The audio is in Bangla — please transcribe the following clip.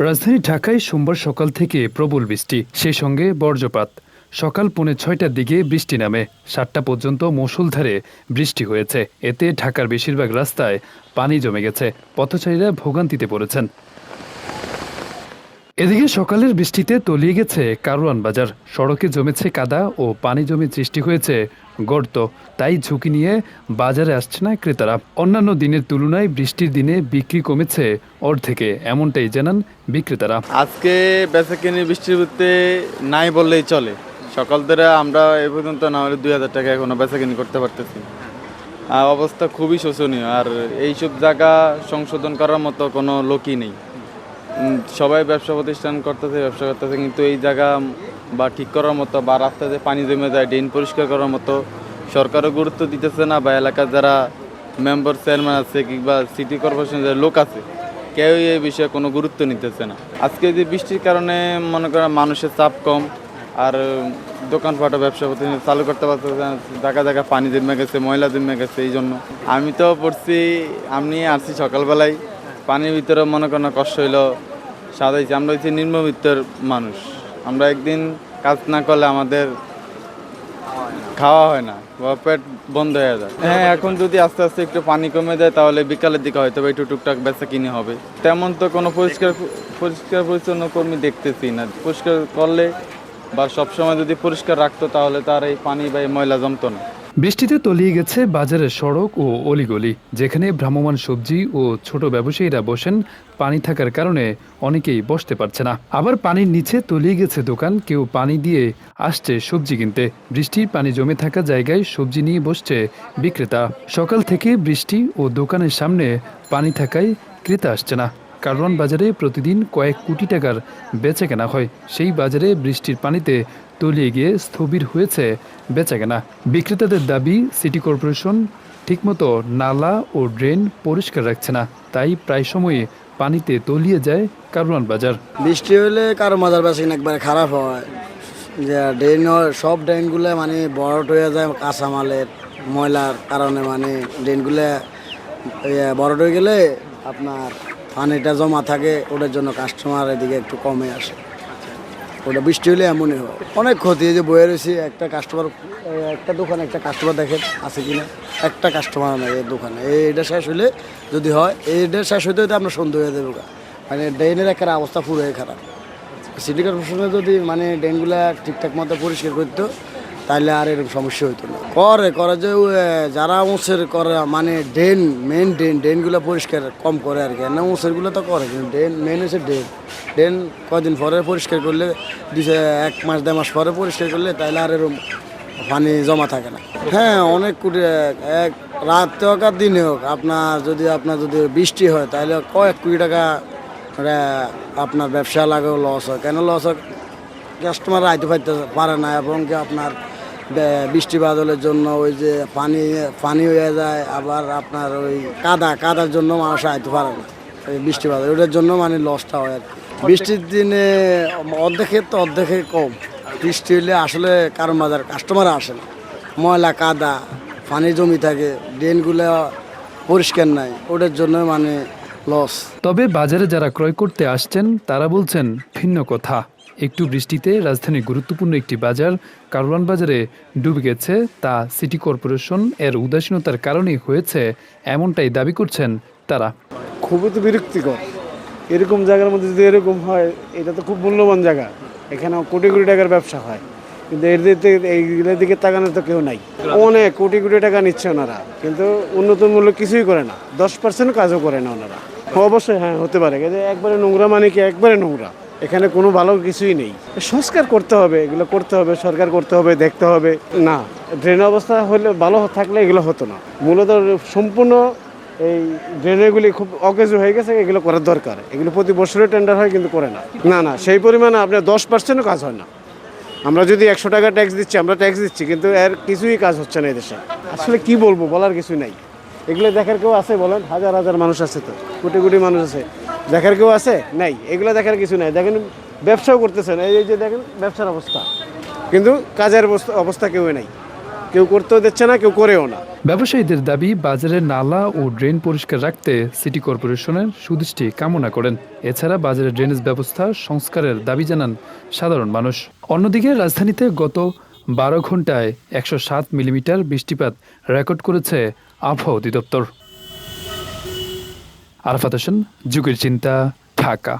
রাজধানী ঢাকায় সোমবার সকাল থেকে প্রবল বৃষ্টি, সেই সঙ্গে বর্জ্যপাত সকাল পৌনে ছয়টার দিকে বৃষ্টি নামে। সাতটা পর্যন্ত মৌসুলধারে বৃষ্টি হয়েছে। এতে ঢাকার বেশিরভাগ রাস্তায় পানি জমে গেছে। পথচারীরা ভোগান্তিতে পড়েছেন। এদিকে সকালের বৃষ্টিতে তলিয়ে গেছে কারওয়ান বাজার। সড়কে জমেছে কাদা ও পানি জমে সৃষ্টি হয়েছে গর্ত। তাই ঝুঁকি নিয়ে বাজারে আসছে না ক্রেতারা। অন্যান্য দিনের তুলনায় বৃষ্টির দিনে বিক্রি কমেছে অর্ধেকে, এমনটাই জানান বিক্রেতারা। আজকে বেচা কিনি বৃষ্টির ভিত্তে নাই বললেই চলে। সকাল ধরে আমরা এ পর্যন্ত না হলে দুই হাজার টাকা এখনও বেচা কিনি করতে পারতেছি। অবস্থা খুবই শোচনীয়। আর এইসব জায়গা সংশোধন করার মতো কোনো লোকই নেই। সবাই ব্যবসা প্রতিষ্ঠান করতেছে, ব্যবসা করতেছে, কিন্তু এই জায়গা বা ঠিক করার মতো বা রাস্তাতে পানি জমে যায়, ড্রেন পরিষ্কার করার মতো সরকারও গুরুত্ব দিতেছে না বা এলাকার যারা মেম্বার, চেয়ারম্যান আছে কিংবা সিটি কর্পোরেশনের যারা লোক আছে, কেউই এই বিষয়ে কোনো গুরুত্ব নিতেছে না। আজকে যে বৃষ্টির কারণে মনে করেন মানুষের চাপ কম, আর দোকানপাটও ব্যবসা প্রতিষ্ঠান চালু করতে পারতেছে না জায়গা জায়গা পানি জমে গেছে, ময়লা জমে গেছে, এই জন্য। আমি তো পড়ছি, আমি আসছি সকালবেলায়, পানির ভিতরে মনে করেন কষ্ট হইল সাদাইছি আমরা হচ্ছে নিম্নবিত্তর মানুষ। আমরা একদিন কাজ না করলে আমাদের খাওয়া হয় না, বা পেট বন্ধ হয়ে যায়। হ্যাঁ এখন যদি আস্তে আস্তে একটু পানি কমে যায়, তাহলে বিকালের দিকে হয়তো একটু টুকটাক বেচা কিনে হবে। তেমন তো কোনো পরিষ্কার পরিষ্কার পরিচ্ছন্ন কর্মী দেখতেছি না। পরিষ্কার করলে বা সবসময় যদি পরিষ্কার রাখতো, তাহলে তার এই পানি বা এই ময়লা জমতো না। বৃষ্টিতে তলিয়ে গেছে বাজারের সড়ক ও অলিগলি, যেখানে ভ্রাম্যমান সবজি ও ছোট ব্যবসায়ীরা বসেন। পানি থাকার কারণে অনেকেই বসতে পারছে না। আবার পানির নিচে তলিয়ে গেছে দোকান, কেউ পানি দিয়ে আসছে সবজি কিনতে। বৃষ্টির পানি জমে থাকা জায়গায় সবজি নিয়ে বসছে বিক্রেতা। সকাল থেকে বৃষ্টি ও দোকানের সামনে পানি থাকায় ক্রেতা আসছে না। কারওয়ান বাজারে প্রতিদিন কয়েক কোটি টাকার বেচা কেনা হয়। সেই বাজারে বৃষ্টির পানিতে তলিয়ে গিয়ে স্থবির হয়েছে বেচাকেনা। বিক্রেতাদের দাবি, সিটি কর্পোরেশন ঠিকমতো নালা ও ড্রেন পরিষ্কার রাখছে না। তাই প্রায় সময়ে পানিতে তলিয়ে যায় কারওয়ান বাজার। বৃষ্টি হলে কারও মাজার বেসিন একবারে খারাপ হয়। যে ড্রেন সব ড্রেনগুলো মানে বড় হয়ে যায় কাঁচামালের, ময়লার কারণে মানে ড্রেনগুলো বড় হয়ে গেলে আপনার পানিটা জমা থাকে, ওটার জন্য কাস্টমার এদিকে একটু কমে আসে। ওটা বৃষ্টি হলে এমনই হয়। অনেক ক্ষতি যে বয়ে রয়েছি, একটা কাস্টমার একটা দোকানে একটা কাস্টমার দেখেন, আছে কি না একটা কাস্টমার নাই এই দোকানে। এই এটা শেষ হলে যদি হয়, এইটা শেষ হইতে হইতে আমরা সন্ধ্যা হয়ে দেবো মানে ড্রেনের একটা অবস্থা পুরোই খারাপ। সিটি কর্পোরেশনে যদি মানে ড্রেনগুলা ঠিকঠাক মতো পরিষ্কার করতো তাহলে আর এরকম সমস্যা হতো না। করে করে যে যারা উঁচের করে মানে ড্রেন মেন ড্রেন, ড্রেনগুলো পরিষ্কার কম করে আর কি। না উঁচেরগুলো তো করে, কিন্তু ড্রেন মেন হচ্ছে ড্রেন। ড্রেন কদিন পরে পরিষ্কার করলে দিছে এক মাস, দেড় মাস পরে পরিষ্কার করলে তাহলে আর এরকম পানি জমা থাকে না। হ্যাঁ অনেক কোটি, এক, রাত হোক আর দিনে হোক, আপনার যদি আপনার যদি বৃষ্টি হয় তাহলে কয়েক কোটি টাকা আপনার ব্যবসা লাগেও লস হয়। কেন লস হয়? কাস্টমার আইতে পারতে পারে না, এবং কি আপনার বৃষ্টি বাদলের জন্য ওই যে পানি পানি হয়ে যায়, আবার আপনার ওই কাদা, কাদার জন্য মানুষ আইতে পারে না। ওই বৃষ্টি বাদল, ওটার জন্য মানে লসটা হয় আর বৃষ্টির দিনে অর্ধেকের তো অর্ধেকের কম। বৃষ্টি হলে আসলে কারণ বাজার কাস্টমার আসে না। ময়লা, কাদা পানি জমি থাকে, ড্রেনগুলো পরিষ্কার নাই, ওটার জন্য মানে লস তবে বাজারে যারা ক্রয় করতে আসছেন, তারা বলছেন ভিন্ন কথা। একটু বৃষ্টিতে রাজধানীর গুরুত্বপূর্ণ একটি বাজার কারওয়ান বাজারে ডুবে গেছে, তা সিটি কর্পোরেশন এর উদাসীনতার কারণেই হয়েছে, এমনটাই দাবি করছেন তারা। খুবই তো বিরক্তিকর। এরকম জায়গার মধ্যে যদি এরকম হয়, এটা তো খুব মূল্যবান জায়গা। এখানে কোটি কোটি টাকার ব্যবসা হয়। কিন্তু এর এইগুলোর দিকে তাকানোর তো কেউ নাই। অনেক কোটি কোটি টাকা নিচ্ছে ওনারা। কিন্তু উন্নত মূল্য কিছুই করে না। দশ পার্সেন্ট কাজও করে না ওনারা। অবশ্যই হ্যাঁ হতে পারে। একবারে নোংরা মানে কি? একবারে নোংরা। এখানে কোনো ভালো কিছুই নেই। সংস্কার করতে হবে, এগুলো করতে হবে, সরকার করতে হবে, দেখতে হবে। না ড্রেন অবস্থা হলে ভালো থাকলে এগুলো হতো না। মূলত সম্পূর্ণ এই ড্রেনেরগুলি খুব অকেজ হয়ে গেছে, এগুলো করার দরকার। এগুলো প্রতি বছরে টেন্ডার হয় কিন্তু করে না। না না, সেই পরিমাণে আপনার দশ পার্সেন্টও কাজ হয় না। আমরা যদি একশো টাকা ট্যাক্স দিচ্ছি, আমরা ট্যাক্স দিচ্ছি, কিন্তু এর কিছুই কাজ হচ্ছে না এদেশে আসলে কি বলব, বলার কিছু নাই। এগুলো দেখার কেউ আছে বলেন? হাজার হাজার মানুষ আছে তো। কোটি কোটি মানুষ আছে। দেখার কেউ আছে? নাই, এগুলো দেখার কিছু নাই। দেখেন, ব্যবসাও করতেছেন এই যে দেখেন, ব্যবসার অবস্থা। কিন্তু কাজের অবস্থা কেউ নাই। কেউ করতেও দিচ্ছে না, কেউ করেও না। ব্যবসায়ীদের দাবি বাজারের নালা ও ড্রেন পরিষ্কার রাখতে সিটি কর্পোরেশনের সুদৃষ্টি কামনা করেন। এছাড়া বাজারের ড্রেনেজ ব্যবস্থা সংস্কারের দাবি জানান সাধারণ মানুষ। অন্যদিকে, রাজধানীতে গত বারো ঘন্টায় একশো সাত মিলিমিটার বৃষ্টিপাত রেকর্ড করেছে আবহাওয়া অধিদপ্তর। আরফাত হোসেন যুগের চিন্তা ঢাকা।